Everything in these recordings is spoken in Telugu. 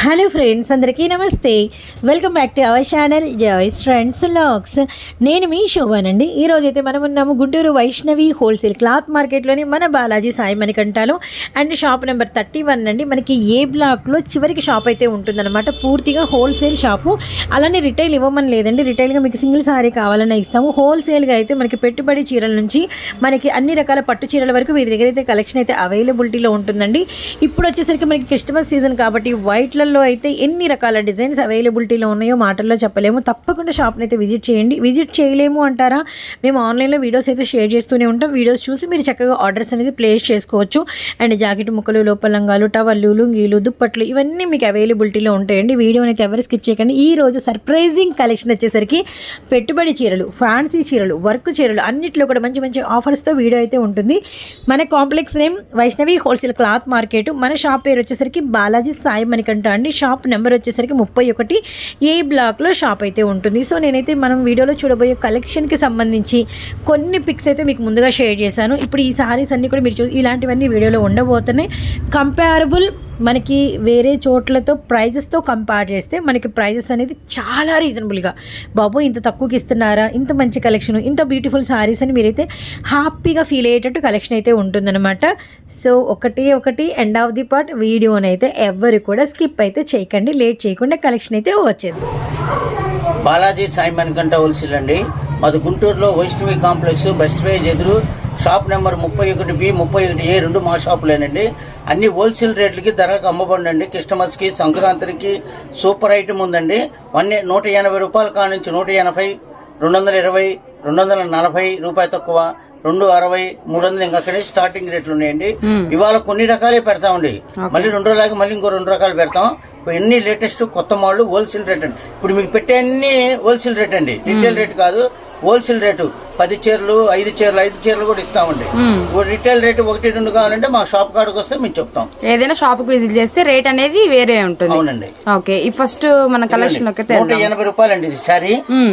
హలో ఫ్రెండ్స్ అందరికీ నమస్తే. Welcome back to our channel Joyce friends లాక్స్. నేను మీ శోభానండి. ఈరోజు అయితే మనం ఉన్నాము గుంటూరు వైష్ణవి హోల్సేల్ క్లాత్ మార్కెట్లోని మన Balaji Sai మణికంఠాలు and shop number thirty one అండి. మనకి ఏ బ్లాక్లో చివరికి షాప్ అయితే ఉంటుందన్నమాట. పూర్తిగా హోల్సేల్ షాపు. అలానే రిటైల్ ఇవ్వమని లేదండి. రిటైల్గా మీకు సింగిల్ సారీ కావాలన్నా ఇస్తాము. హోల్సేల్గా అయితే మనకి పెట్టుబడి చీరల నుంచి మనకి అన్ని రకాల పట్టు చీరల వరకు వీరి దగ్గర అయితే కలెక్షన్ అయితే అవైలబిలిటీలో ఉంటుందండి. ఇప్పుడు వచ్చేసరికి మనకి క్రిస్టమస్ సీజన్ కాబట్టి వైట్లలో అయితే ఎన్ని రకాల డిజైన్స్ అవైలబిలిటీలో ఉన్నాయో మాటల్లో చెప్పలేము. తప్పకుండా షాప్ని అయితే విజిట్ చేయండి. విజిట్ చేయలేము అంటారా? మేము ఆన్లైన్లో వీడియోస్ అయితే షేర్ చేస్తూనే ఉంటాం. వీడియోస్ చూసి మీరు చక్కగా ఆర్డర్స్ అనేది ప్లేస్ చేసుకోవచ్చు. అండ్ జాకెట్ ముక్కలు లోపలంగాలు టవల్లు లుంగీలు దుప్పట్లు ఇవన్నీ మీకు అవైలబిలిటీలో ఉంటాయండి. వీడియోని అయితే ఎవరు స్కిప్ చేయకండి. ఈ రోజు సర్ప్రైజింగ్ కలెక్షన్ వచ్చేసరికి పెట్టుబడి చీరలు ఫ్యాన్సీ చీరలు వర్క్ చీరలు అన్నిట్లో కూడా మంచి మంచి ఆఫర్స్తో వీడియో అయితే ఉంటుంది. మన complex name Vaishnavi wholesale cloth market. మన షాప్ పేరు వచ్చేసరికి బాలాజీ సాయి మణికంఠ అండి షాప్ నెంబర్ వచ్చేసరికి ముప్పై ఒకటి ఏ బ్లాక్లో షాప్ అయితే ఉంటుంది. సో నేనైతే మనం వీడియోలో చూడబోయే కలెక్షన్కి సంబంధించి కొన్ని పిక్స్ అయితే మీకు ముందుగా షేర్ చేశాను. ఇప్పుడు ఈ సారీస్ అన్నీ కూడా మీరు చూ ఇలాంటివన్నీ వీడియోలో ఉండబోతున్నాయి. కంపారబుల్ మనకి వేరే చోట్లతో ప్రైజెస్తో కంపేర్ చేస్తే మనకి ప్రైజెస్ అనేది చాలా రీజనబుల్గా. బాబు ఇంత తక్కువకి ఇస్తున్నారా? ఇంత మంచి కలెక్షన్ ఇంత బ్యూటిఫుల్ సారీస్ అని మీరైతే హ్యాపీగా ఫీల్ అయ్యేటట్టు కలెక్షన్ అయితే ఉంటుందన్నమాట. సో ఒకటి ఒకటి ఎండ్ ఆఫ్ ది పార్ట్ వీడియోని అయితే ఎవరు కూడా స్కిప్ అయితే చేయకండి లేట్ చేయకుండా కలెక్షన్ అయితే వచ్చేది. బాలాజీ సాయి మణికంఠ హోల్సేల్ అండి. మాది గుంటూరులో వైష్ణవి కాంప్లెక్స్ బెస్ట్ స్టేజ్ ఎదురు షాప్ నెంబర్ ముప్పై ఒకటి బి ముప్పై ఒకటి ఏ రెండు మా షాపులేనండి. అన్ని హోల్సేల్ రేట్లకి ధరకు అమ్మబండి క్రిస్టమస్కి సంక్రాంతికి సూపర్ ఐటమ్ ఉందండి. వన్ నూట ఎనభై రూపాయల కాడ నుంచి నూట ఎనభై రెండు వందల ఇరవై రెండు వందల నలభై రూపాయి తక్కువ రెండు అరవై మూడు వందలు ఇంకా అక్కడే స్టార్టింగ్ రేట్లు ఉన్నాయండి. ఇవాళ కొన్ని రకాలే పెడతామండి. మళ్ళీ రెండు రోజులకి మళ్ళీ ఇంకో రెండు రకాలు పెడతాం. ఎన్ని లేటెస్ట్ కొత్త మోడల్ హోల్సేల్ రేట్ అండి. ఇప్పుడు మీకు పెట్టే అన్ని హోల్సేల్ రేట్ అండి. రిటైల్ రేట్ కాదు. హోల్సేల్ రేటు పది చీరలు ఐదు చీరలు ఐదు చీరలు కూడా ఇస్తామండి. రిటైల్ రేటు ఒకటి రెండు కావాలంటే మా షాప్ కాడికి వస్తే మేము చెప్తాం. ఏదైనా షాప్కి విజిట్ చేస్తే రేట్ అనేది వేరే ఉంటుంది. అవునండి. ఓకే ఈ ఫస్ట్ మన కలెక్షన్లోకి నూట ఎనభై రూపాయలండి ఇది సారీ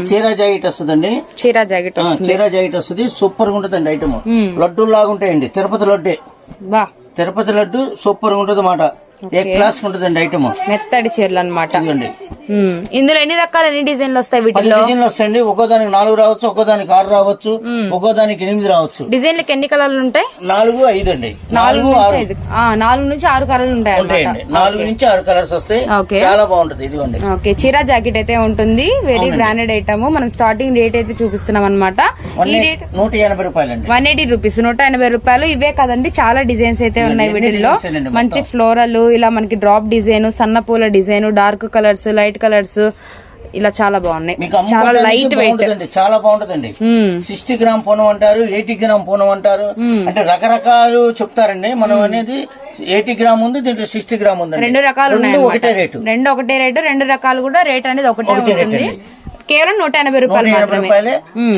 చీర జాకెట్ వస్తుందండి. చీరా జాకెట్ చీర జాకెట్ వస్తుంది. సూపర్గా ఉంటుందండి ఐటమ్ లడ్డూ లాగా ఉంటాయండి. తిరుపతి లడ్డే. తిరుపతి లడ్డు సూపర్ ఉంటుంది అన్నమాట క్లాస్ ఉంటుందండి ఐటమ్? మెత్తడి చీరలు అనమాట ఇందులో ఎన్ని రకాల ఎన్ని డిజైన్లు వస్తాయి వీటిలో డిజైన్లు వస్తాయండి. ఒక్కో దానికి నాలుగు రావచ్చు ఒక్కో దానికి ఆరు రావచ్చు ఒక్కో దానికి ఎనిమిది రావచ్చు. డిజైన్లకు ఎన్ని కలర్లు ఉంటాయి? నాలుగు ఐదు అండి. నాలుగు నాలుగు నుంచి ఆరు. కలర్లు ఉంటాయి నాలుగు నుంచి ఆరు కలర్స్ వస్తాయి. చాలా బాగుంటది. ఇదిగోండి. ఓకే. చీరా జాకెట్ అయితే ఉంటుంది. Very branded item. మనం స్టార్టింగ్ రేట్ అయితే చూపిస్తున్నాం అనమాట ఈ రేట్ నూట ఎనభై రూపాయలండి. వన్ ఎయిటీ రూపీస్ నూట ఎనభై రూపాయలు. ఇవే కదండి. చాలా డిజైన్స్ అయితే ఉన్నాయి వీటిల్లో. మంచి? ఫ్లోరల్ ఇలా మనకి డ్రాప్ డిజైన్ సన్న పూల design dark colours light colours ఇలా చాలా బాగున్నాయి. చాలా లైట్ వెయిట్ చాలా బాగుంటదండి. సిక్స్టీ గ్రామ్ పూనం అంటారు ఎయిటీ గ్రామ్ పూనం అంటారు అంటే రకరకాలు చెప్తారండి. మనం అనేది ఎయిటీ గ్రామ్ ఉంది దీంట్లో సిక్స్టీ గ్రామ్ ఉంది రెండు రకాలు ఉన్నాయి ఒకటే. రేటు. రెండు ఒకటే రేటు రెండు రకాలు కూడా రేట్ అనేది ఒకటే ఉంటుంది. కేవలం నూట ఎనభై రూపాయలు మాత్రమే.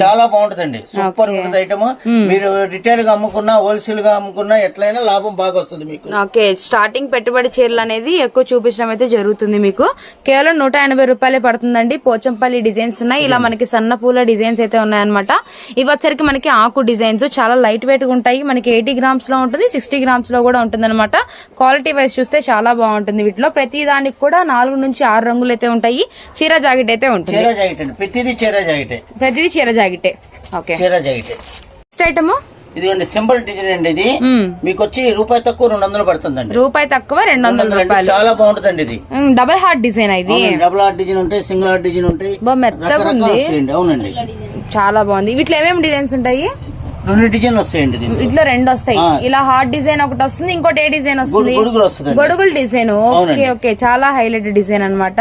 చాలా బాగుంటదండి. సూపర్ ఉంటుంది ఐటమ్. మీరు రిటైల్గా అమ్ముకున్నా హోల్సేల్గా అమ్ముకున్నా ఎట్లయినా లాభం బాగా వస్తుంది మీకు. ఓకే. స్టార్టింగ్ పెట్టుబడి చీరలు అనేది ఎక్కువ చూపించడం అయితే జరుగుతుంది మీకు. కేవలం నూట ఎనభై రూపాయలే పడుతుందండి. పోచంపల్లి డిజైన్స్ ఉన్నాయి. ఇలా మనకి సన్న పూల డిజైన్స్ అయితే ఉన్నాయన్నమాట. ఇవి వచ్చరికి మనకి ఆకు డిజైన్స్ చాలా లైట్ వెయిట్గా ఉంటాయి. మనకి ఎయిటీ గ్రామ్స్లో ఉంటుంది సిక్స్టీ గ్రామ్స్లో కూడా ఉంటుంది అనమాట క్వాలిటీ వైజ్ చూస్తే చాలా బాగుంటుంది వీటిలో. ప్రతి దానికి కూడా నాలుగు నుంచి ఆరు రంగులు అయితే ఉంటాయి. చీర జాకెట్ అయితే ఉంటుంది. జాకెట్ అండి. ప్రతిదీ చీర జాకెటే. ప్రతిదీ చీర జాకెటే. ఓకే. చీర జాకెటే. నెక్స్ట్ ఐటమ్ ఇదిగోండి సింపుల్ డిజైన్ అండి ఇది. మీకు వచ్చి రూపాయి తక్కువ రెండు వందలు పడుతుందండి. రూపాయి తక్కువ రెండు వందల అండి. రూపాయలు. చాలా బాగుంటుందండి ఇది. డబల్ హార్ట్ డిజైన్ ఇది? డబుల్ ఆర్ట్ డిజైన్ ఉంటాయి సింగిల్ ఆర్ట్ డిజైన్ ఉంటాయి. అవునండి. చాలా బాగుంది. వీటిలో ఏమేమి డిజైన్స్ ఉంటాయి? రెండు డిజైన్లు వస్తాయండి ఇట్లా రెండు వస్తాయి. ఇలా హార్ట్ డిజైన్ ఒకటి వస్తుంది ఇంకోటి ఏ డిజైన్ వస్తుంది? గొడుగు- గొడుగులు డిజైన్. ఓకే. ఓకే. చాలా హైలైట్ డిజైన్ అన్నమాట.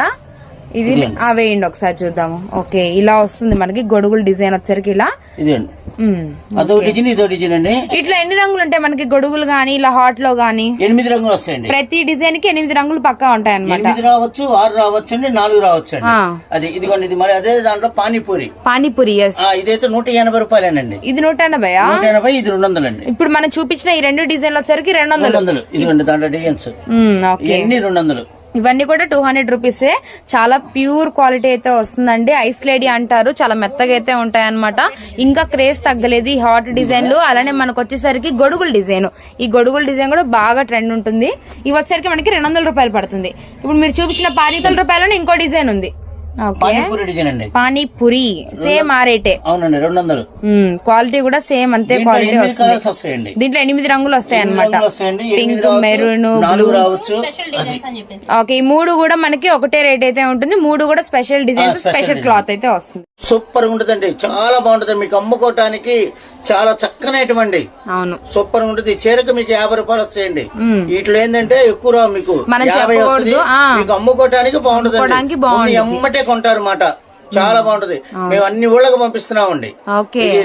ఇది వేయండి ఒకసారి చూద్దాము. ఓకే ఇలా వస్తుంది మనకి. గొడుగుల డిజైన్ వచ్చరికి ఇలా. ఇదండి ఉమ్. అదో డిజైన్ ఇదో డిజైన్ అండి. ఇట్లా ఎన్ని రంగులు ఉంటాయి మనకి? గొడుగులు గానీ ఇలా హాట్లో గానీ? ఎనిమిది రంగులు వస్తాయండి. ప్రతి డిజైన్కి ఎనిమిది రంగులు పక్కా ఉంటాయి అనమాట ఎనిమిది రావచ్చు ఆరు రావచ్చు అండి నాలుగు రావచ్చు అండి. అది ఇదిగోండి ఇది మరి అదే దాంట్లో పానీపూరి. పానీపూరి ఎస్ ఇదైతే నూట ఎనభై రూపాయలేనండి. ఇది నూట ఎనభైయా నూట ఎనభై ఇది రెండు వందలండి. ఇప్పుడు మనం చూపించిన ఈ రెండు డిజైన్లు వచ్చరికి రెండు వందలు. వందలు. ఇదిగోండి దాంట్లో డిజైన్స్. ఇవన్నీ రెండు వందలు. ఇవన్నీ కూడా టూ హండ్రెడ్ రూపీసే చాలా ప్యూర్ క్వాలిటీ అయితే వస్తుందండి. ఐస్ లేడీ అంటారు. చాలా మెత్తగా అయితే ఉంటాయి అనమాట ఇంకా క్రేజ్ తగ్గలేదు ఈ హాట్ డిజైన్లు. అలానే మనకు వచ్చేసరికి గొడుగుల డిజైన్. ఈ గొడుగుల డిజైన్ కూడా బాగా ట్రెండ్ ఉంటుంది. ఇవి వచ్చేసరికి మనకి రెండు వందల రూపాయలు పడుతుంది. ఇప్పుడు మీరు చూపించిన పాతి రూపాయలను ఇంకో డిజైన్ ఉంది. పానీపూరి డిజైన్ అండి. పానీపూరి సేమ్ ఆ రేటే. అవునండి రెండు వందలు క్వాలిటీ కూడా సేమ్ అంతే క్వాలిటీ వస్తుంది. దీంట్లో ఎనిమిది రంగులు వస్తాయి అనమాట పింక్ రావచ్చు, మెరూన్ నాలుగు రావచ్చు. ఓకే ఈ మూడు కూడా మనకి ఒకటే రేట్ అయితే ఉంటుంది మూడు కూడా స్పెషల్ డిజైన్స్ స్పెషల్. క్లాత్ అయితే వస్తుంది. సూపర్ ఉంటుందండి చాలా బాగుంటుంది మీకు అమ్ముకోవటానికి చాలా చక్కనైనటువంటి అవును. సూపర్ ఉంటుంది చీరకు మీకు యాభై రూపాయలు వస్తాయండి. వీటిలో ఏంటంటే ఎక్కువ రావు మీకు మనం. మీకు అమ్ముకోవటానికి బాగుంటుంది అమ్ముకోవడానికి బాగుంటుంది. ఎమ్మటే కొంటారు అన్నమాట చాలా బాగుంటది. మేము అన్ని ఊళ్ళకి పంపిస్తున్నామండి.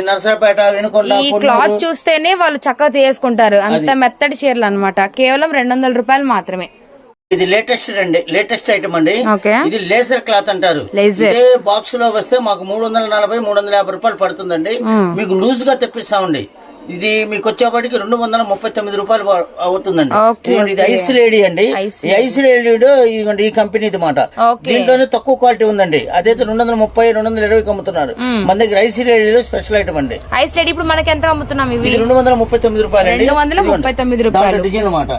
నరసరాపేట వినుకొండ ఈ. క్లాత్ చూస్తేనే వాళ్ళు చక్కగా తీసుకుంటారు. అంత మెత్తటి చీరలు అన్నమాట. కేవలం రెండు వందల రూపాయలు మాత్రమే. ఇది లేటెస్ట్ అండి. లేటెస్ట్ ఐటమ్ అండి. ఇది లేజర్ క్లాత్ అంటారు. ఇదే బాక్స్లో వస్తే మాకు మూడు వందల నలభై మూడు వందల యాభై రూపాయలు పడుతుందండి. మీకు లూజ్గా తెప్పిస్తామండి. ఇది మీకు వచ్చేప్పటికి రెండు వందల ముప్పై తొమ్మిది రూపాయలు అవుతుందండి. ఇది. ఐస్ లేడీ అండి. ఐస్ లేడీ ఇదిగోండి ఈ కంపెనీది మాట. దీంట్లోనే తక్కువ క్వాలిటీ ఉందండి. అదైతే రెండు వందల ముప్పై రెండు వందల ఇరవై అమ్ముతున్నారు. మ్మ్. మన దగ్గర ఐస్ లేడీలో స్పెషల్ ఐటమ్ అండి. ఐస్ లేడీ ఇప్పుడు మనకి ఎంత అమ్ముతున్నాం ఇవి? ఇది రెండు వందల ముప్పై తొమ్మిది రూపాయలు రెండు వందల ముప్పై తొమ్మిది రూపాయలు. డిజైన్ మాట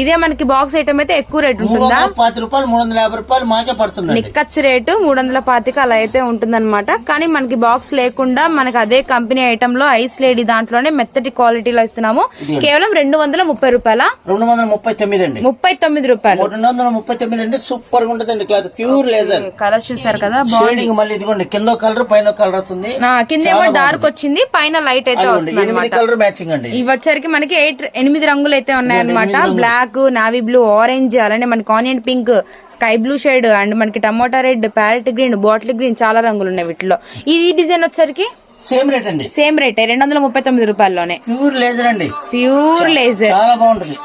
ఇదే మనకి బాక్స్ ఐటమ్ అయితే ఎక్కువ రేట్ ఉంటుందా? పాతి రూపాయలు మూడు వందల యాభై రూపాయలు మాకే పడుతుందండి. నిక్కచ్చు రేటు మూడు వందల పాతిక అలా అయితే ఉంటుందన్నమాట. కానీ మనకి బాక్స్ లేకుండా మనకి అదే కంపెనీ ఐటమ్లో ఐస్ లేడీ దాంట్లోనే మెత్తటి క్వాలిటీలో ఇస్తున్నాము. కేవలం రెండు వందల ముప్పై రూపాయల? రెండు వందల ముప్పై తొమ్మిది అండి. ముప్పై తొమ్మిది రూపాయలు. రెండు వందల ముప్పై తొమ్మిది అంటే సూపర్గా ఉంటదండి. Cloth pure laser. కలర్స్ చూసారు కదా షేడింగ్ మళ్ళీ ఇదిగోండి కింద కలర్ పైన కలర్ వస్తుంది. ఆ, కిందేమో డార్క్ వచ్చింది పైన లైట్ అయితే వస్తుంది అనమాట కలర్ మ్యాచింగ్ అండి ఇవి వచ్చరికి మనకి ఎయిట్ ఎనిమిది రంగులు అయితే ఉన్నాయన్నమాట. బ్లాక్ నావీ బ్లూ ఆరెంజ్ అలానే మనకి onion pink sky blue shade and మనకి tomato red parrot green bottle green చాలా రంగులు ఉన్నాయి వీటిలో. ఈ డిజైన్ వచ్చరికి సేమ్ రేట్ అండి. సేమ్ రేట్ రెండు వందల ముప్పై తొమ్మిది రూపాయల్లోనే. ప్యూర్ లేజర్ అండి. ప్యూర్ లేజర్ చాలా బాగుంటది.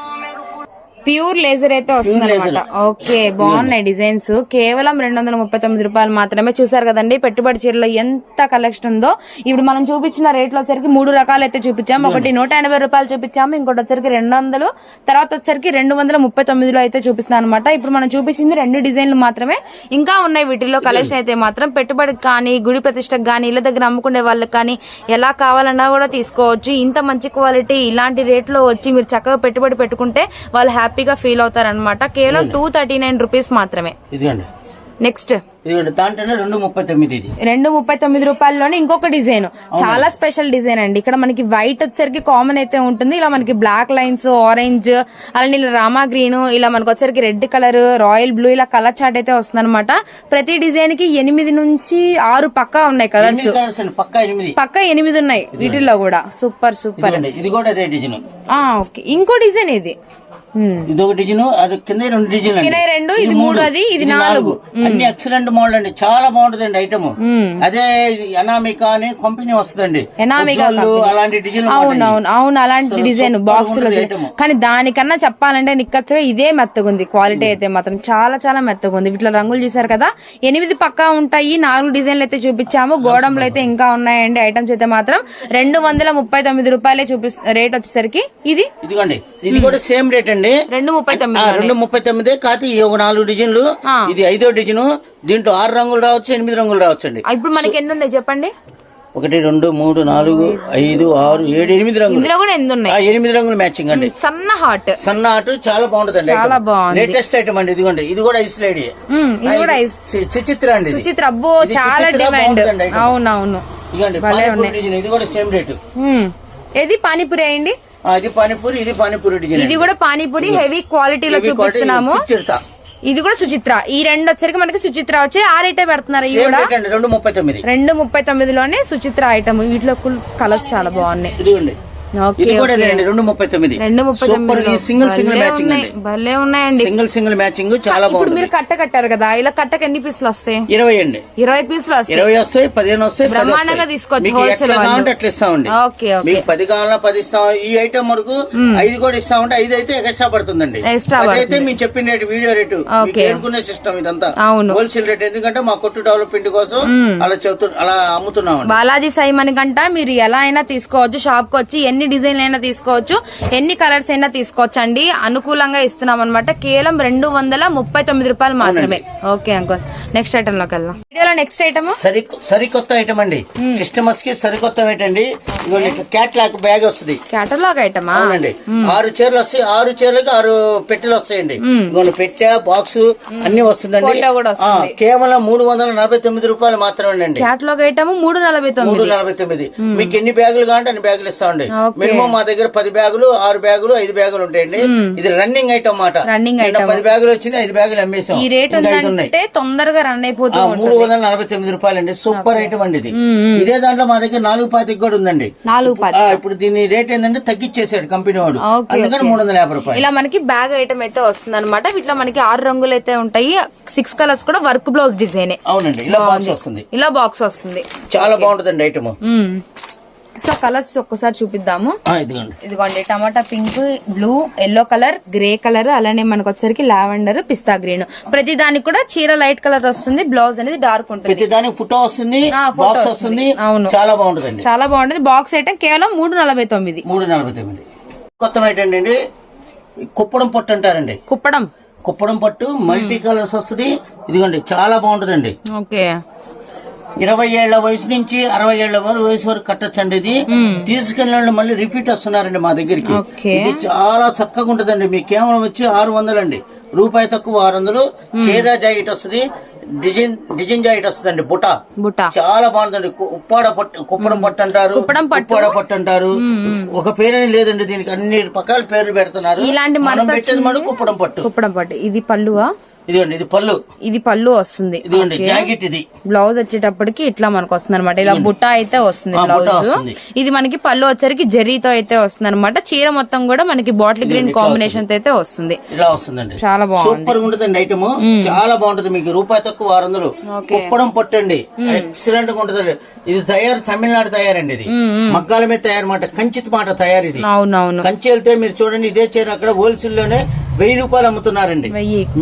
ప్యూర్ లేజర్ అయితే వస్తుంది అనమాట ఓకే బాగున్నాయి డిజైన్స్. కేవలం రెండు వందల ముప్పై తొమ్మిది రూపాయలు మాత్రమే చూసారు కదండి. పెట్టుబడి చీరలో ఎంత కలెక్షన్ ఉందో. ఇప్పుడు మనం చూపించిన రేట్లు వచ్చరికి మూడు రకాలు అయితే చూపించాము ఒకటి నూట ఎనభై రూపాయలు చూపించాము. ఇంకోటి వచ్చరికి రెండు వందలు తర్వాత వచ్చరికి రెండు వందల ముప్పై తొమ్మిదిలో అయితే చూపిస్తాను అనమాట ఇప్పుడు మనం చూపించింది రెండు డిజైన్లు మాత్రమే. ఇంకా ఉన్నాయి వీటిల్లో కలెక్షన్ అయితే మాత్రం. పెట్టుబడికి కానీ గుడి ప్రతిష్టకు కానీ ఇళ్ళ దగ్గర అమ్ముకునే వాళ్ళకి కానీ ఎలా కావాలన్నా కూడా తీసుకోవచ్చు. ఇంత మంచి క్వాలిటీ ఇలాంటి రేట్లో వచ్చి మీరు చక్కగా పెట్టుబడి పెట్టుకుంటే వాళ్ళు హ్యాపీగా ఫీల్ అవుతారనమాట కేవలం టూ థర్టీ నైన్ రూపీస్ మాత్రమే. ఇదిగోండి. నెక్స్ట్ రెండు ముప్పై తొమ్మిది ఇది. రెండు ముప్పై తొమ్మిది రూపాయల్లోనే ఇంకొక డిజైన్. చాలా స్పెషల్ డిజైన్ అండి. ఇక్కడ మనకి వైట్ వచ్చేసరికి కామన్ అయితే ఉంటుంది. ఇలా మనకి బ్లాక్ లైన్స్ ఆరెంజ్ అలానే ఇలా రామా గ్రీన్ ఇలా మనకు వచ్చేసరికి రెడ్ కలర్ రాయల్ బ్లూ ఇలా కలర్ చార్ట్ అయితే వస్తుంది ప్రతి డిజైన్కి ఎనిమిది నుంచి ఆరు పక్కా ఉన్నాయి కలర్స్. పక్కా ఎనిమిది. ఉన్నాయి వీటిల్లో కూడా. Super super. ఇది కూడా ఓకే. ఇంకో డిజైన్ ఇది. ఇది ఒక డిజైన్ అది కింద రెండు డిజైన్ రెండు, ఇది మూడు, అది, ఇది నాలుగు. అన్ని ఎక్సలెంట్ మోడల్ అండి. చాలా బాగుంటదండి ఐటమ్ మ్మ్. అదే ఇది అనామికా అని కంపెనీ వస్తుందండి. ఎనామికా. అలాంటి డిజైన్ అవును అవును అవును అలాంటి డిజైన్ బాక్స్. కానీ దానికన్నా చెప్పాలంటే నిక్కచ్చగా ఇదే మెత్తగుంది క్వాలిటీ అయితే మాత్రం చాలా చాలా మెత్తగుంది వీటిలో రంగులు చూసారు కదా? ఎనిమిది పక్కా ఉంటాయి. నాలుగు డిజైన్లు అయితే చూపించాము. గోడంలో అయితే ఇంకా ఉన్నాయండి ఐటమ్స్ అయితే మాత్రం. రెండు వందల ముప్పై తొమ్మిది రూపాయలే చూపి రేట్ వచ్చేసరికి. ఇది? ఇదిగోండి. ఇది కూడా సేమ్ రేట్ అండి. రెండు ముప్పై తొమ్మిది రెండు ముప్పై తొమ్మిది కాదు ఈ ఒక నాలుగు డిజైన్లు. ఇది ఐదో డిజైన్ దీంట్లో ఆరు రంగులు రావచ్చు ఎనిమిది రంగులు రావచ్చు అండి ఇప్పుడు మనకి ఎన్ని ఉన్నాయి చెప్పండి? ఒకటి రెండు మూడు నాలుగు ఐదు ఆరు ఏడు ఎనిమిది రంగులు. కూడా ఆ, ఉన్నాయి? ఎనిమిది రంగులు మ్యాచింగ్ అండి. సన్న హాట్. సన్న ఆటు చాలా బాగుంటది చాలా బాగుంది. లేటెస్ట్ ఐటమ్ అండి ఇదిగోండి. ఇది కూడా ఐస్ లేడీ. ఇది కూడా ఐస్. చి- చిచిత్ర అండి ఇది. సుచిత్ర అబ్బో చాలా డిమాండ్. అవునవును. ఇదిగోండి ఇది కూడా సేమ్ రేటు. ఏది? పానీపూరి అయ్యండి ఇది పానీపూరి ఇది పానీపూరి ఇది కూడా పానీపూరి హెవీ క్వాలిటీలో చూపిస్తున్నాము. చిచిత్ర ఇది కూడా సుచిత్ర. ఈ రెండు వచ్చరికి మనకి సుచిత్ర వచ్చి ఆ రేటే పెడుతున్నారు ఇవి కూడా. రెండు ముప్పై తొమ్మిది. రెండు ముప్పై తొమ్మిదిలోనే సుచిత్ర ఐటమ్ వీటిలో కలర్స్ చాలా బాగున్నాయి. ఇది కూడా రెండు ముప్పై తొమ్మిది. రెండు ముప్పై తొమ్మిది సింగిల్ సింగిల్ మ్యాచింగ్ భలే ఉన్నాయండి. సింగిల్ సింగిల్ మ్యాచింగ్ చాలా బాగుంటుంది. మీరు కట్ట కట్టారు కదా ఇలా కట్టకు ఎన్ని పీసులు వస్తాయి? ఇరవై అండి. ఇరవై పీసులు వస్తాయి. ఇరవై వస్తాయి పదిహేను వస్తాయి బ్రహ్మాండంగా. తీసుకోవచ్చు. కావాలంటే అట్లా ఇస్తామండి. Okay okay. మీకు పది కావాలన్నా పది ఇస్తాం. ఈ ఐటమ్ వరకు ఐదు కూడా ఇస్తామంటే ఐదు అయితే ఎక్స్ట్రా పడుతుందండి. పడుతుంది. మేము చెప్పిన రేటు వీడియో రేటు. ఏరుకునే సిస్టమ్ ఇదంతా. హోల్సేల్ రేట్ ఎందుకంటే మా కొట్టు డెవలప్మెంట్ కోసం అలా చెబుతు అలా అమ్ముతున్నామండి. బాలాజీ సైమన్ కంట మీరు ఎలా అయినా తీసుకోవచ్చు షాప్కి వచ్చి ఎన్ని ఎన్ని డిజైన్లు అయినా తీసుకోవచ్చు ఎన్ని కలర్స్ అయినా తీసుకోవచ్చు అండి అనుకూలంగా ఇస్తున్నాం అనమాట కేవలం రెండు వందల ముప్పై తొమ్మిది రూపాయలు మాత్రమే. Okay uncle. నెక్స్ట్ ఐటమ్లోకి వెళ్దాం. వీడియోలో నెక్స్ట్ ఐటమ్ సరి సరికొత్త ఐటమ్ అండి. కస్టమర్స్కి సరికొత్త అండి. క్యాట్లాక్ బ్యాగ్ వస్తుంది. కేటలాగ్ ఐటమా అవునండి. ఆరు చీరలు వస్తాయి ఆరు చీరలకు ఆరు పెట్టెలు వస్తాయండి. పెట్టె బాక్స్ అన్ని వస్తుందండి. కేవలం మూడు వందల నలభై తొమ్మిది రూపాయలు మాత్రమేనండి. కేటలాగ్ ఐటమ్ మూడు నలభై తొమ్మిది. నలభై తొమ్మిది. మీకు ఎన్ని బ్యాగులు కావాలంటే అన్ని బ్యాగులు ఇస్తామండి. మినిమం మా దగ్గర పది బ్యాగులు ఆరు బ్యాగులు ఐదు బ్యాగులు ఉంటాయండి. ఇది రన్నింగ్ ఐటమ్ మాట నిన్న item. పది బ్యాగులు వచ్చినాయి ఐదు బ్యాగులు అమ్మేసాం. ఈ రేట్ ఉందంటే తొందరగా రన్ అయిపోతూ ఆ, ఉంటుంది. మూడు వందల నలభై తొమ్మిది రూపాయలు అండి సూపర్ ఐటమ్ అండి ఇది. ఇదే దాంట్లో మా దగ్గర నాలుగు పాతికి కూడా ఉందండి. నాలుగు ఇప్పుడు దీని రేట్ ఏంటంటే తగ్గించేసాడు కంపెనీ వాడు. అందుకని మూడు వందల యాభై రూపాయలు. ఇలా మనకి బ్యాగ్ ఐటమ్ అయితే వస్తుంది అనమాట వీటిలో మనకి ఆరు రంగులు అయితే ఉంటాయి. సిక్స్ కలర్స్ కూడా వర్క్ బ్లౌజ్ డిజైన్ అవునండి. ఇలా బాక్స్ వస్తుంది. ఇలా బాక్స్ వస్తుంది. చాలా బాగుంటుందండి ఐటమ్ మ్మ్. సో కలర్స్ ఒక్కసారి చూపిద్దాము. ఇదిగోండి. ఇదిగోండి tomato pink blue yellow colour grey colour అలానే మనకు వచ్చరికి లావెండర్ పిస్తా గ్రీన్. ప్రతి దానికి కూడా చీర లైట్ కలర్ వస్తుంది బ్లౌజ్ అనేది డార్క్ ఉంటుంది. దానికి ఫోటో వస్తుంది బాక్స్ వస్తుంది. అవును. చాలా బాగుంటుందండి. చాలా బాగుంటుంది. బాక్స్ ఐటమ్ కేవలం మూడు నలభై తొమ్మిది. మూడు నలభై తొమ్మిది. కొత్త ఐటమ్ అండి కుప్పడం పట్టు అంటారండి. కుప్పడం. కుప్పడం పట్టు మల్టీ కలర్స్ వస్తుంది. ఇదిగోండి చాలా బాగుంటుందండి. ఓకే. ఇరవై ఏళ్ళ వయసు నుంచి అరవై ఏళ్ళ వయసు వరకు కట్టొచ్చండి ఇది. తీసుకెళ్ళిన మళ్ళీ రిపీట్ వస్తున్నారండి మా దగ్గరికి. ఇది చాలా చక్కగా ఉంటదండి. మీ కేవలం వచ్చి ఆరు వందలండి. రూపాయి తక్కువ ఆరు వందలు. చేదా జాకెట్ వస్తుంది. డిజైన్ డిజైన్ జాకెట్ వస్తుందండి. బుటా. బుట్ట చాలా బాగుందండి. కు- ఉప్పాడ పట్టు కుప్పడం పట్టు. అంటారు. ఉప్పాడ పట్టు అంటారు ఒక పేరని లేదండి దీనికి. అన్ని రకాల పేర్లు పెడుతున్నారు. ఇలాంటి మనం పెట్టేది మనం కుప్పడం పట్టు. కుప్పడం పట్టు. ఇది పళ్ళువా? ఇదిగోండి ఇది పళ్ళు. ఇది పళ్ళు వస్తుంది. ఇదిగోండి జాకెట్ ఇది. బ్లౌజ్ వచ్చేటప్పటికి ఇట్లా మనకు వస్తుంది అనమాట ఇలా బుట్ట అయితే వస్తుంది బ్లౌజ్. ఇది మనకి పళ్ళు వచ్చరికి జరీతో అయితే వస్తుంది అనమాట చీర మొత్తం కూడా మనకి బాటిల్ గ్రీన్ కాంబినేషన్తో అయితే వస్తుంది. ఇలా వస్తుందండి. చాలా బాగుంది. సూపర్ ఉంటుందండి ఐటమ్. చాలా బాగుంటుంది మీకు. రూపాయి తక్కువ ఆరు వందలు. కుప్పడం పట్టండి. ఎక్సలెంట్గా ఉంటుందండి. ఇది తయారు తమిళనాడు తయారండి ఇది. మగ్గాల మీద తయారు మాట కంచిత్ మాట తయారు ఇది. అవునవును. కంచి వెళ్తే మీరు చూడండి ఇదే చీర అక్కడ హోల్సేల్లోనే వెయ్యి రూపాయలు అమ్ముతున్నారండి.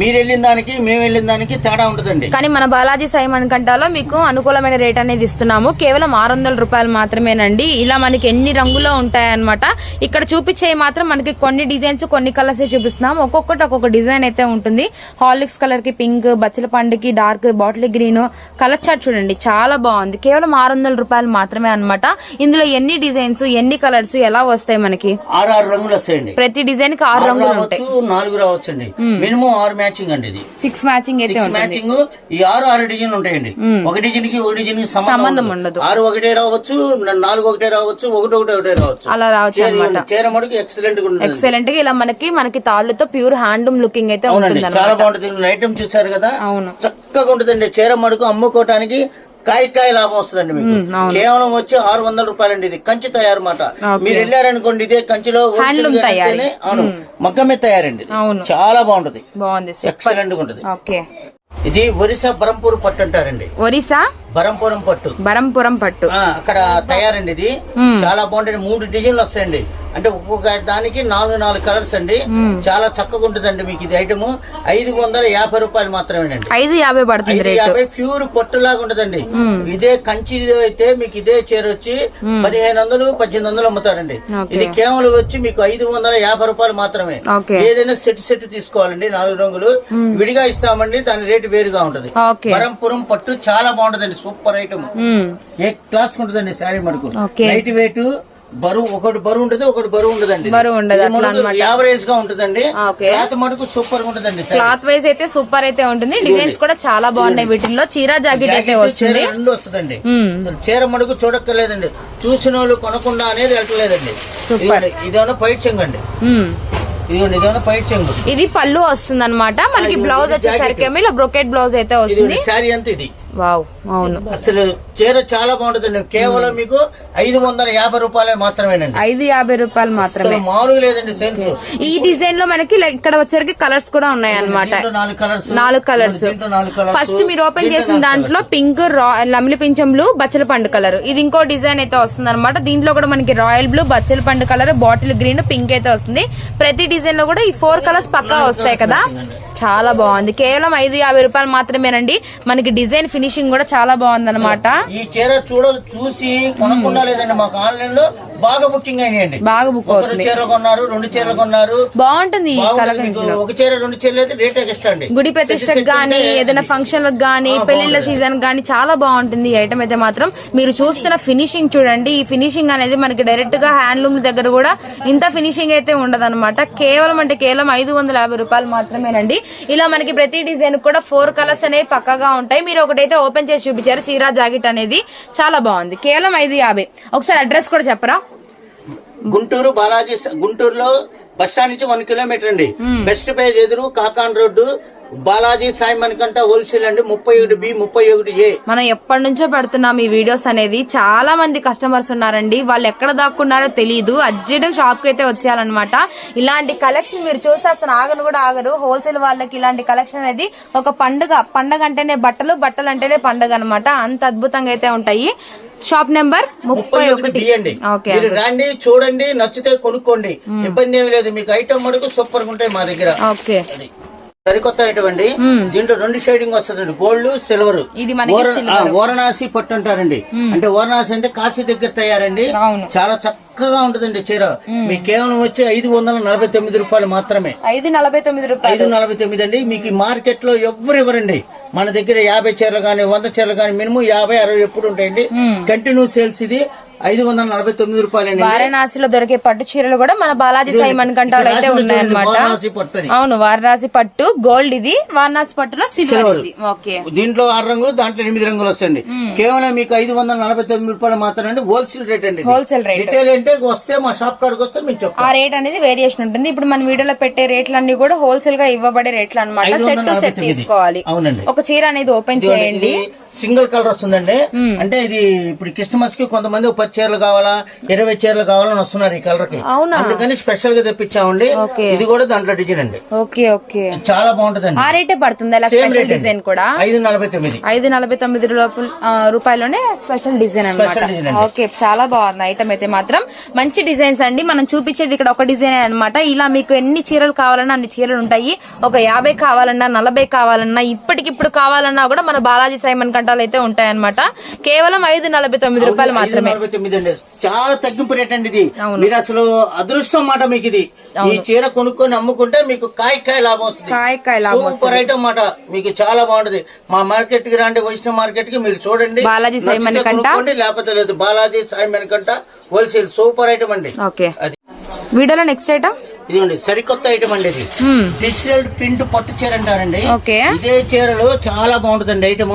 మీరు వెళ్ళిన దానికి మేము వెళ్ళిన దానికి తేడా ఉంటుందండి కానీ మన బాలాజీ సైమన్ కంటాలో మీకు అనుకూలమైన రేట్ అనేది ఇస్తున్నాము. కేవలం ఆరు వందల రూపాయలు మాత్రమేనండి. ఇలా మనకి ఎన్ని రంగులో ఉంటాయన్నమాట. ఇక్కడ చూపించేవి మాత్రం మనకి కొన్ని డిజైన్స్ కొన్ని కలర్స్ చూపిస్తున్నాం ఒక్కొక్కటి ఒక్కొక్క డిజైన్ అయితే ఉంటుంది. హార్లిక్స్ కలర్కి పింక్ బచ్చల పండుకి dark bottle green colour chart చూడండి. చాలా బాగుంది. కేవలం ఆరు వందల రూపాయలు మాత్రమే అన్నమాట. ఇందులో ఎన్ని డిజైన్స్ ఎన్ని కలర్స్ ఎలా వస్తాయి మనకి? ఆరు ఆరు రంగులు వస్తాయండి. ప్రతి డిజైన్కి ఆరు రంగులు ఉంటాయి. రావచ్చు నాలుగు రావచ్చండి. మినిమం ఆరు మ్యాచింగ్ అండి ఇది. సిక్స్ మ్యాచింగ్ అయితే మ్యాచింగ్ ఈ ఆరు ఆరు డిజైన్ ఉంటాయండి. ఒక డిజైన్కి ఒక డిజైన్కి సంబంధం ఉండదు. ఆరు ఒకటే రావచ్చు నాలుగు ఒకటే రావచ్చు ఒకటి ఒకటి ఒకటే రావచ్చు. అలా రావచ్చు అనమాట ఇవ్వండి. చీర మటుకు ఎక్సలెంట్ ఎక్సలెంట్గా ఇలా మనకి మనకి తాళ్ళతో ప్యూర్ హ్యాండ్లూమ్ లుకింగ్ అయితే ఉంటుంది చాలా బాగుంటుంది. ఐటమ్ చూసారు కదా. అవును. చక్కగా ఉంటుందండి. చీర మడుకు అమ్ముకోవటానికి కాయ కాయ లాభం వస్తుందండి మీకు. కేవలం వచ్చి ఆరు వందల రూపాయలండి ఇది. కంచి తయారు మాట మీరు వెళ్ళారనుకోండి ఇదే కంచిలో అవును మగ్గమే తయారండి. చాలా బాగుంటది. బాగుంది ఎక్సలెంట్గా ఉంటది. ఇది ఒరిస్సా బరంపూర్ పట్టు అంటారండి. ఒరిస్సా? బరంపురం పట్టు. బరంపురం పట్టు. అక్కడ తయారండి ఇది. చాలా బాగుంటుంది. మూడు డిజైన్లు వస్తాయండి. అంటే ఒక్కొక్క దానికి నాలుగు నాలుగు కలర్స్ అండి. చాలా చక్కగా ఉంటుందండి మీకు ఇది ఐటమ్. ఐదు వందల యాభై రూపాయలు మాత్రమేనండి. ఐదు యాభై పడుతుంది యాభై ప్యూర్ పట్టులాగా ఉంటదండి. ఇదే కంచి అయితే మీకు ఇదే చీర వచ్చి పదిహేను వందలు పద్దెనిమిది వందలు అమ్ముతారండి. ఇది కేవలం వచ్చి మీకు ఐదు వందల యాభై రూపాయలు మాత్రమే. ఏదైనా సెట్ సెట్ తీసుకోవాలండి నాలుగు రంగులు. విడిగా ఇస్తామండి దాని రేటు వేరుగా ఉంటది. పరంపురం పట్టు చాలా బాగుంటదండి. Super item. ఏ క్లాస్ ఉంటదండి శారీ మడుకు ఓకే. లైట్ వెయిట్ బరువు ఒకటి బరువు ఉంటది ఒకటి బరువు ఉండదండి బరువు ఉండదు. యావరేజ్గా ఉంటదండి. క్లాత్ మటుకు సూపర్గా ఉంటదండి. క్లాత్ వైజ్ అయితే సూపర్ అయితే ఉంటుంది. డిజైన్స్ కూడా చాలా బాగున్నాయి వీటిల్లో. చీరా జాకెట్ అయితే వస్తుంది. రెండు వస్తుందండి. అసలు చీర మడుగు చూడక్కర్లేదండి. చూసిన వాళ్ళు కొనకుండా అనేది వెళ్ళట్లేదండి. సూపర్. ఇదేమో పైట్ చెంగు ఇది పళ్ళు వస్తుంది అనమాట మనకి బ్లౌజ్. వచ్చేసరికి ఇలా బ్రొకెట్ బ్లౌజ్ అయితే వస్తుంది. శారీ అంతా ఇది. వావ్. అవును. అసలు చీర చాలా బాగుంటుందండి కేవలం మీకు ఐదు వందల యాభై రూపాయలే మాత్రమేనండి. ఐదు యాభై రూపాయలు మాత్రమే. మామూలుగా లేదండి సేల్స్ ఈ డిజైన్లో మనకి ఇక్కడ వచ్చరికి కలర్స్ కూడా ఉన్నాయి అనమాట నాలుగు కలర్స్. నాలుగు కలర్స్. ఫస్ట్ మీరు ఓపెన్ చేసిన దాంట్లో పింక్ లమ్లి పింఛం బ్లూ బచ్చల పండు కలర్. ఇది ఇంకో డిజైన్ అయితే వస్తుంది అనమాట దీంట్లో కూడా మనకి రాయల్ బ్లూ బచ్చల పండు కలర్ బాటిల్ గ్రీన్ పింక్ అయితే వస్తుంది. ప్రతి డిజైన్లో కూడా ఈ ఫోర్ కలర్స్ పక్కా వస్తాయి కదా. చాలా బాగుంది. కేవలం ఐదు యాభై రూపాయలు మాత్రమేనండి. మనకి డిజైన్ ఫినిషింగ్ కూడా చాలా బాగుంది అనమాట ఈ చీర చూడ చూసి కొనకుండా లేదండి మాకు ఆన్లైన్లో బాగా బుకింగ్ అయినాయండి. బాగా బుక్ ఒకరు చీరలు కొన్నారు రెండు చీరలు కొన్నారు. బాగుంటుంది ఒక చీర రెండు చీరలు అయితే రేట్ ఎక్స్ట్రా అండి గుడి ప్రతిష్టకు గానీ ఏదైనా ఫంక్షన్లకు గానీ పెళ్ళిళ్ళ సీజన్ గానీ చాలా బాగుంటుంది ఈ ఐటమ్ అయితే మాత్రం. మీరు చూస్తున్న ఫినిషింగ్ చూడండి ఈ ఫినిషింగ్ అనేది మనకి డైరెక్ట్గా హ్యాండ్లూమ్ దగ్గర కూడా ఇంత ఫినిషింగ్ అయితే ఉండదు కేవలం అంటే కేవలం ఐదు వందల యాభై రూపాయలు మాత్రమేనండి. ఇలా మనకి ప్రతి డిజైన్ కూడా ఫోర్ కలర్స్ అనేవి పక్కగా ఉంటాయి. మీరు ఒకటైతే ఓపెన్ చేసి చూపించారు చీరా జాకెట్ అనేది చాలా బాగుంది. కేవలం ఐదు యాభై. ఒకసారి అడ్రస్ కూడా చెప్పరా? గుంటూరు బాలాజీ గుంటూరులో బస్ స్టాండ్ నుంచి వన్ కిలోమీటర్ అండి. బెస్ట్ పేజ్ ఎదురు కాకాన్ రోడ్డు బాలాజీ సాయి మణికంట హోల్సేల్ అండి ముప్పై ఒకటి బి ముప్పై ఒకటి ఏ. మనం ఎప్పటి నుంచో పెడుతున్నాం ఈ వీడియోస్ అనేది. చాలా మంది కస్టమర్స్ ఉన్నారండి. వాళ్ళు ఎక్కడ దాక్కున్నారో తెలియదు అర్జెంట్ షాప్కి అయితే వచ్చేయాలన్నమాట. ఇలాంటి కలెక్షన్ మీరు చూస్తే అసలు ఆగను కూడా ఆగరు. హోల్సేల్ వాళ్ళకి ఇలాంటి కలెక్షన్ అనేది ఒక పండుగ. పండగ అంటేనే బట్టలు బట్టలు అంటేనే పండుగ అన్నమాట. అంత అద్భుతంగా అయితే ఉంటాయి. షాప్ నెంబర్ ముప్పై ఒకటి. ఓకే మీరు రండి చూడండి నచ్చితే కొనుక్కోండి. ఇబ్బంది ఏమి లేదు. మీకు ఐటమ్ మటుకు సూపర్గా ఉంటాయి మా దగ్గర. ఓకే సరికొత్త అండి దీంట్లో రెండు షేడింగ్ వస్తుంది గోల్డ్ సిల్వర్ ఓరణాసి పట్టు అంటారండి. అంటే ఓరణాసి అంటే కాశీ దగ్గర తయారండి. చాలా చక్కగా ఉంటదండి చీర. మీకు కేవలం వచ్చి ఐదు వందల నలభై తొమ్మిది రూపాయలు మాత్రమే. ఐదు నలభై తొమ్మిది రూపాయలు. ఐదు నలభై తొమ్మిది అండి. మీకు మార్కెట్లో ఎవ్వరు ఇవ్వరండి. మన దగ్గర యాభై చీరలు కానీ వంద చీరలు కానీ మినిమం యాభై అరవై ఎప్పుడు ఉంటాయండి. కంటిన్యూ సేల్స్ ఇది. ఐదు వందల నలభై తొమ్మిది రూపాయలండి వారణాసిలో దొరికే పట్టు చీరలు కూడా మన బాలాజీ సాయి మణికంఠాలు అయితే ఉన్నాయన్నమాట. అవును వారణాసి పట్టు గోల్డ్ ఇది వారణాసి పట్టులో సిల్వర్ ఓకే. దీంట్లో ఆరు రంగులు దాంట్లో ఎనిమిది రంగులు వస్తాయండి. కేవలం మీకు ఐదు వందల నలభై తొమ్మిది రూపాయలు మాత్రమే హోల్సేల్ రేట్ అండి హోల్సేల్ రేట్ రిటైల్ అంటే వస్తే మా షాప్ కాడికి వస్తే మేము చెప్తాం. ఆ రేట్ అనేది వేరియేషన్ ఉంటుంది. ఇప్పుడు మన వీడియోలో పెట్టే రేట్లన్నీ కూడా హోల్సేల్గా ఇవ్వబడే రేట్లు అనమాట సెట్ టు సెట్. తీసుకోవాలి. అవునండి. ఒక చీర అనేది ఓపెన్ చేయండి. సింగిల్ కలర్ వస్తుందండి అంటే ఇది ఇప్పుడు క్రిస్మస్కి కొంతమంది చీరలు కావాలా? ఇరవై చీరలు కావాలని వస్తున్నారు ఈ కలర్కి? అందుకని స్పెషల్గా తెప్పించామండి. ఇది కూడా దాంట్లో డిజైన్ అండి. Okay okay. చాలా బాగుంటదండి. ఆ రేటే పడుతుంది అలా స్పెషల్ డిజైన్ కూడా? ఐదు నలభై తొమ్మిది. ఐదు నలభై తొమ్మిది రూపాయలోనే స్పెషల్ డిజైన్ అనమాట. ఓకే చాలా బాగుంది. ఐటమ్ అయితే మాత్రం మంచి డిజైన్స్ అండి. మనం చూపించేది ఇక్కడ ఒక డిజైన్ అన్నమాట. ఇలా మీకు ఎన్ని చీరలు కావాలన్నా అన్ని చీరలు ఉంటాయి. ఒక యాభై కావాలన్నా నలభై కావాలన్నా ఇప్పటికిప్పుడు కావాలన్నా కూడా మన బాలాజీ సైమన్ కంటాలు అయితే ఉంటాయన్నమాట. కేవలం ఐదు నలభై తొమ్మిది రూపాయలు మాత్రమే. తొమ్మిది అండి. చాలా తగ్గింపు రేట్ అండి ఇది. మీరు అసలు అదృష్టం మాట మీకు ఇది. ఈ చీర కొనుక్కొని అమ్ముకుంటే మీకు కాయ కాయ లాభం వస్తుంది. సూపర్ ఐటమ్ మాట. మీకు చాలా బాగుంటది. మా మార్కెట్కి రండి వైష్ణవ్ మార్కెట్కి మీరు చూడండి. బాలాజీ సాయి? కొనుక్కోండి, లేకపోతే లేదు. Balaji Sai Manikanta wholesale super item అండి. వీడియోలో నెక్స్ట్ ఐటమ్? ఇదిగోండి సరికొత్త ఐటమ్ అండి ఇది. డిజిటల్ ప్రింట్ పట్టు చీర అంటారండి. ఓకే. ఇదే చీరలు చాలా బాగుంటుందండి ఐటమ్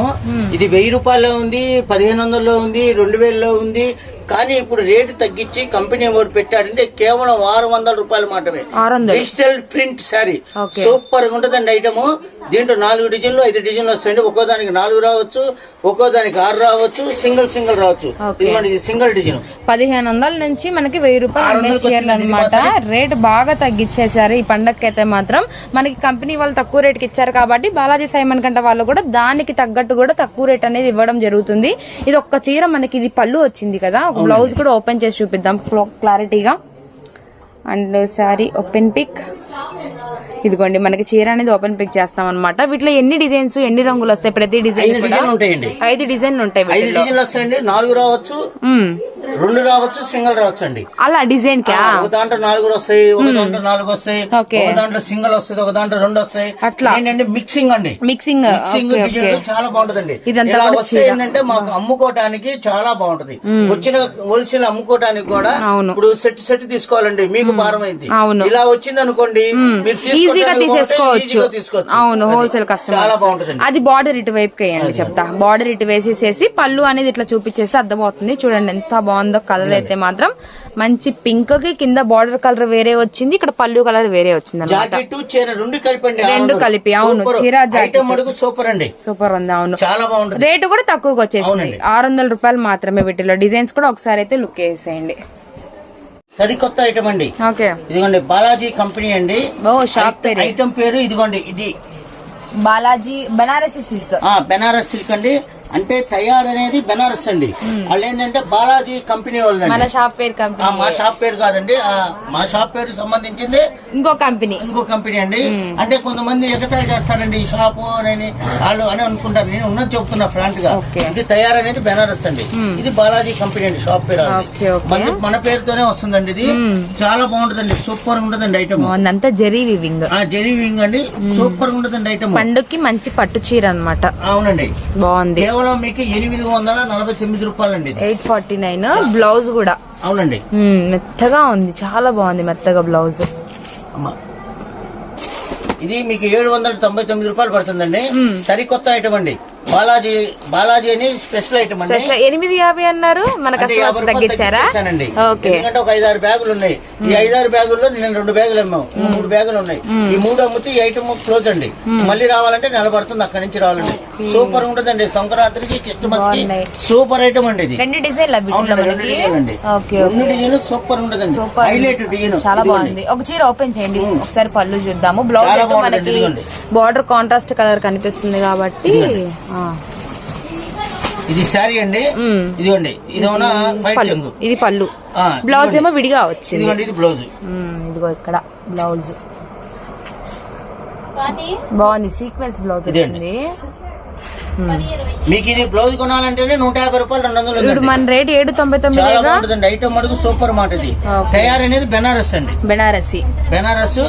ఇది వెయ్యి రూపాయల్లో ఉంది పదిహేను వందల్లో ఉంది రెండు వేలలో ఉంది కానీ ఇప్పుడు రేటు తగ్గించి కంపెనీ ఓడి పెట్టాడంటే కేవలం ఆరు వందల రూపాయలు మాత్రమే. Digital print sari. సూపర్గా ఉంటుందండి ఐటమ్. దీంట్లో నాలుగు డిజైన్లు ఐదు డిజైన్లు వస్తాయండి. ఒక్కో దానికి నాలుగు రావచ్చు ఒక్కో దానికి ఆరు రావచ్చు సింగిల్ సింగిల్ రావచ్చు. Single design. పదిహేను వందల నుంచి మనకి వెయ్యి రూపాయలు చీరలు అనమాట రేట్ బాగా తగ్గించేశారు ఈ పండగకి అయితే మాత్రం. మనకి కంపెనీ వాళ్ళు తక్కువ రేట్కి ఇచ్చారు కాబట్టి బాలాజీ సైమన్ కంట వాళ్ళు కూడా దానికి తగ్గట్టు కూడా తక్కువ రేట్ అనేది ఇవ్వడం జరుగుతుంది. ఇది ఒక్క చీర మనకి ఇది పళ్ళు వచ్చింది కదా బ్లౌజ్ కూడా ఓపెన్ చేసి చూపిద్దాం క్లారిటీగా. And sari open pick. ఇదిగోండి మనకి చీర అనేది ఓపెన్ పిక్ చేస్తాం అనమాట వీటిలో ఎన్ని డిజైన్స్ ఎన్ని రంగులు వస్తాయి? ప్రతి డిజైన్ ఉంటాయండి. ఐదు డిజైన్లు ఉంటాయి ఐదు వీటిలో. డిజైన్లు వస్తాయండి. నాలుగు రావచ్చు. రెండు రావచ్చు సింగిల్ రావచ్చు అండి అలా డిజైన్ కా? ఒక దాంట్లో నాలుగు వస్తాయి ఒక దాంట్లో నాలుగు వస్తాయి. ఒక దాంట్లో సింగిల్ వస్తుంది ఒక దాంట్లో రెండు వస్తాయి. అట్లా. ఏంటంటే మిక్సింగ్ అండి. మిక్సింగ్ మిక్సింగ్ చాలా బాగుంటదండి. ఇదంతా ఇలా కూడా వస్తే. ఏంటంటే మాకు అమ్ముకోవటానికి చాలా బాగుంటది. వచ్చిన హోల్సేల్ అమ్ముకోవటానికి కూడా అవును. ఇప్పుడు సెట్ సెట్ తీసుకోవాలండి. మీకు భారం అయింది అవును. ఇలా వచ్చింది అనుకోండి మీరు ఈజీగా తీసేసుకోవచ్చు. అవును. హోల్సేల్ కస్టమర్ అది బార్డర్ ఇటు వైపుకి వేయండి చెప్తా. బార్డర్ ఇటు వేసేసేసి పళ్ళు అనేది ఇట్లా చూపించేసి అర్థమవుతుంది. చూడండి ఎంత బాగుందో కలర్ అయితే మాత్రం. మంచి పింక్కి కింద బార్డర్ కలర్ వేరే వచ్చింది ఇక్కడ పళ్ళు కలర్ వేరే వచ్చింది రెండు కలిపి, అవును. చీర, సూపర్ అండి. సూపర్ ఉంది అవును. చాలా బాగుంటది. రేటు కూడా తక్కువగా వచ్చేసింది. ఆరు వందల రూపాయలు మాత్రమే వీటిలో డిజైన్స్ కూడా ఒకసారి అయితే లుక్ వేసేయండి. సరికొత్త ఐటమ్ అండి. ఓకే. ఇదిగోండి బాలాజీ కంపెనీ అండి. షాప్ పేరు. ఐటమ్ పేరు ఇదిగోండి ఇది. బాలాజీ బనారసి సిల్క్. బెనారస్ సిల్క్ అండి. అంటే తయారు అనేది బెనారస్ అండి. వాళ్ళు ఏంటంటే బాలాజీ కంపెనీ మన వాళ్ళండి షాప్ పేరు కంపెనీ. మా షాప్ పేరు కాదండి. మా షాప్ పేరు సంబంధించింది ఇంకో కంపెనీ. ఇంకో కంపెనీ అండి. అంటే కొంతమంది ఎగతాళి చేస్తారండి ఈ షాపు అని వాళ్ళు అని అనుకుంటారు. నేను ఉన్నది చెప్తున్నా ఫ్రాంట్గా. ఇది తయారు అనేది బెనారస్ అండి. ఇది బాలాజీ కంపెనీ అండి షాప్ పేరు. మన పేరుతోనే వస్తుందండి ఇది. చాలా బాగుంటుందండి. సూపర్ ఉంటుందండి ఐటమ్. బాగుందంతా జరీ వివింగ్. ఆ జెరీ వింగ్ అండి. సూపర్ ఉంటుందండి ఐటమ్. పండుకి మంచి పట్టు చీర అన్నమాట. అవునండి. బాగుంది. కేవలం మీకు ఎనిమిది వందల నలభై తొమ్మిది రూపాయలండి ఎయిట్ ఫార్టీ నైన్ బ్లౌజ్ కూడా. అవునండి. మెత్తగా ఉంది చాలా బాగుంది మెత్తగా బ్లౌజ్. అమ్మా. ఇది మీకు ఏడు వందల తొంభై తొమ్మిది రూపాయలు పడుతుందండి. సరికొత్త ఐటమ్ అండి. బాలాజీ బాలాజీ అని స్పెషల్ ఐటమ్ అండి. స్పెషల్ ఎనిమిది యాభై అన్నారు. మన అంటే యాభై కస్టమర్స్ రూపాయలు తగ్గించారా. ఓకే. ఎందుకంటే ఒక ఐదారు బ్యాగులు ఉన్నాయి. ఈ ఐదారు బ్యాగుల్లో నేను రెండు బ్యాగులు అమ్మాము మూడు బ్యాగులు ఉన్నాయి. ఈ మూడు అమ్మితే ఈ ఐటమ్ క్లోజ్ అండి. మళ్ళీ రావాలంటే నిలబడుతుంది అక్కడి నుంచి రావాలండి. సూపర్ ఉంటుందండి. సంక్రాంతికి క్రిస్టమస్కి. సూపర్ ఐటమ్ అండి ఇది. రెండు డిజైన్ల మనకి? డిజైన్లు సూపర్ ఉంటుందండి. హైలైట్ డిజైన్ చాలా. బాగుంది. ఒక చీర ఓపెన్ చేయండి. ఒకసారి పళ్ళు చూద్దాము. బ్లౌజ్ మనకి. బార్డర్ కాంట్రాస్ట్ కలర్ కనిపిస్తుంది కాబట్టి ఇది శారీ అండి. ఇదిగోండి. ఇదేమన్నా పళ్ళు. చెంగు. ఇది పళ్ళు. బ్లౌజ్. ఏమో విడిగా వచ్చింది. ఇదిగోండి ఇది బ్లౌజ్ ఇదిగో ఇక్కడ బ్లౌజ్ బాగుంది? Sequence blouse. వచ్చింది. మీకు ఇది బ్లౌజ్ కొనాలంటేనే నూట యాభై రూపాయలు రెండు వందలు ఇప్పుడు. మన రేట్ ఏడు తొంభై బాగుంటుందండి. ఐటమ్ మడుగు సూపర్ మాట ఇది. తయారు అనేది బెనారస్ అండి. బెనారసీ. బెనారస్.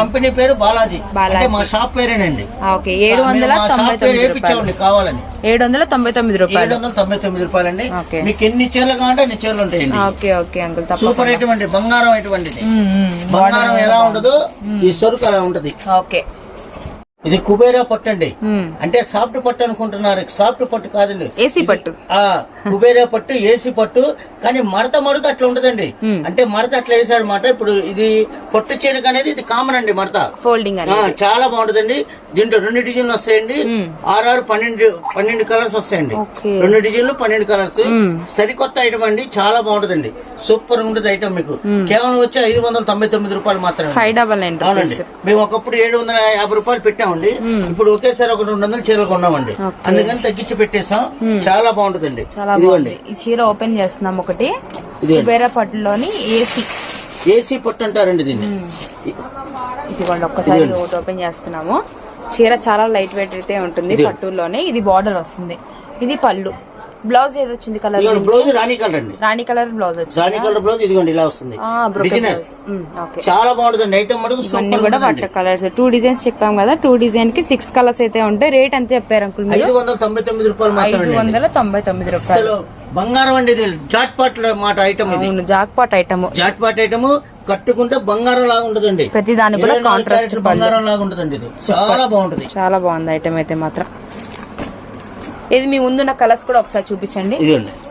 కంపెనీ పేరు బాలాజీ. బాలాజీ. అంటే మా షాప్ పేరేనండి. ఓకే. ఏడు వందల తొంభై తొమ్మిది రూపాయలు. కావాలని. ఏడు వందల తొంభై తొమ్మిది ఏడు రూపాయలు వందల తొంభై తొమ్మిది రూపాయలండి. ఓకే. మీకు ఎన్ని చీరలు కావాలంటే అన్ని చీరలు ఉంటాయండి. ఓకే ఓకే అంకుల్ సూపర్ అండి. బంగారం అటువంటిది. బంగారం ఎలా ఉండదో ఈ సరుకు అలా ఉంటది. ఓకే. ఇది కుబేరా పట్టు అండి. అంటే సాఫ్ట్ పట్టు అనుకుంటున్నారు. సాఫ్ట్ పట్టు కాదండి. ఏసీ పట్టు. ఆ కుబేరా పట్టు ఏసీ పట్టు కానీ మడత మడుగు అట్లా ఉంటదండి మ్మ్. అంటే మడత అట్లా వేసాడు మాట ఇప్పుడు ఇది పొట్టు చీరక అనేది ఇది కామన్ అండి మడత. ఫోల్డింగ్ చాలా బాగుంటదండి. దీంట్లో రెండు డిజైన్లు వస్తాయండి. మ్మ్. ఆరు పన్నెండు పన్నెండు కలర్స్ వస్తాయండి. రెండు డిజైన్లు పన్నెండు కలర్స్. సరికొత్త ఐటమ్ అండి. చాలా బాగుంటదండి. సూపర్ ఉంటుంది ఐటమ్ మీకు. కేవలం వచ్చి ఐదు వందల తొంభై తొమ్మిది రూపాయలు మాత్రమే. అవునండి. మేము ఒకప్పుడు ఏడు వందల యాభై రూపాయలు పెట్టామండి ఇప్పుడు ఒకేసారి ఒక రెండు వందల చీరలు కొన్నామండి. అందుకని తగ్గించి పెట్టేసాం చాలా బాగుంటుందండి. చాలా ఇదిగోండి. బాగుంది. ఈ చీర ఓపెన్ చేస్తున్నాం ఒకటి. కుబేరా పట్టులోని ఏసీ ఏసీ పట్టు అంటారండి దీన్ని. ఇదిగోండి ఒక్కసారి ఓపెన్ చేస్తున్నాము. చీర చాలా లైట్ వెయిట్ అయితే ఉంటుంది. పట్టులోనే. ఇది బార్డర్ వస్తుంది. ఇది పళ్ళు. బ్లౌజ్ ఏది వచ్చింది కలర్ బ్లౌజ్ రాణి కలర్ అండి. రాణి కలర్ బ్లౌజ్ వచ్చింది? రాణి కలర్ బ్లౌజ్ ఇదిగోండి ఇలా వస్తుంది. డిజైనర్ చాలా బాగుంటుందండి ఐటమ్ మటుకు కూడా. వాటర్ కలర్స్ టూ డిజైన్స్ చెప్పాం కదా టూ డిజైన్కి సిక్స్ కలర్స్ అయితే ఉంటాయి. రేట్ ఎంత చెప్పారు అంకుల్ ఐదు వందల తొంభై తొమ్మిది రూపాయలు ఐదు వందల తొంభై తొమ్మిది రూపాయలు. బంగారం అండి ఇది. జాట్ పాట్ మాట ఐటమ్ ఇది. అవును jackpot item jackpot item కట్టుకుంటే బంగారం లాగా ఉంటదండి. ప్రతి దానికి కూడా కాంట్రాస్ట్ బంగారం లాగా ఉంటదండి ఇది. చాలా బాగుంటది. చాలా బాగుంది ఐటమ్ అయితే మాత్రం. ఇది మీ ముందున్న కలర్స్ కూడా ఒకసారి చూపించండి.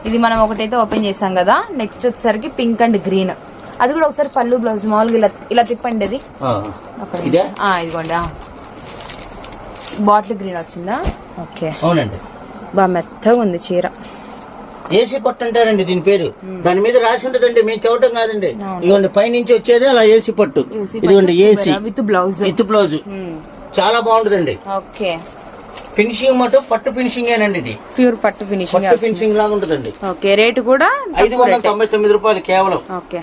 ఇది మనం ఒకటైతే ఓపెన్ చేసాం కదా. నెక్స్ట్ వచ్చేసరికి పింక్ అండ్ గ్రీన్. అది కూడా ఒకసారి పళ్ళు బ్లౌజ్ మామూలుగా ఇలా ఇలా తిప్పండి అది. ఇదిగోండి బాటిల్ గ్రీన్ వచ్చిందా? ఓకే. అవునండి. బాగా మెత్తగా ఉంది చీర. ఏసీ పట్టు అంటారండి దీని పేరు. దాని మీద రాసి ఉంటదండి మేము చూడటం కాదండి. ఇదిగోండి పైనుంచి వచ్చేది అలా ఏసీ పట్టు. ఇదిగోండి AC. With blouse. With blouse. చాలా బాగుంటదండి. ఓకే. ఫినిషింగ్ మటు పట్టు ఫినిషింగ్ ఏనండి ఇది? ప్యూర్ పట్టు ఫినిషింగ్ పట్టు ఫినిషింగ్ లాగా ఉంటదండి. ఓకే రేటు కూడా ఐదు వందల తొంభై తొమ్మిది రూపాయలు కేవలం. ఓకే.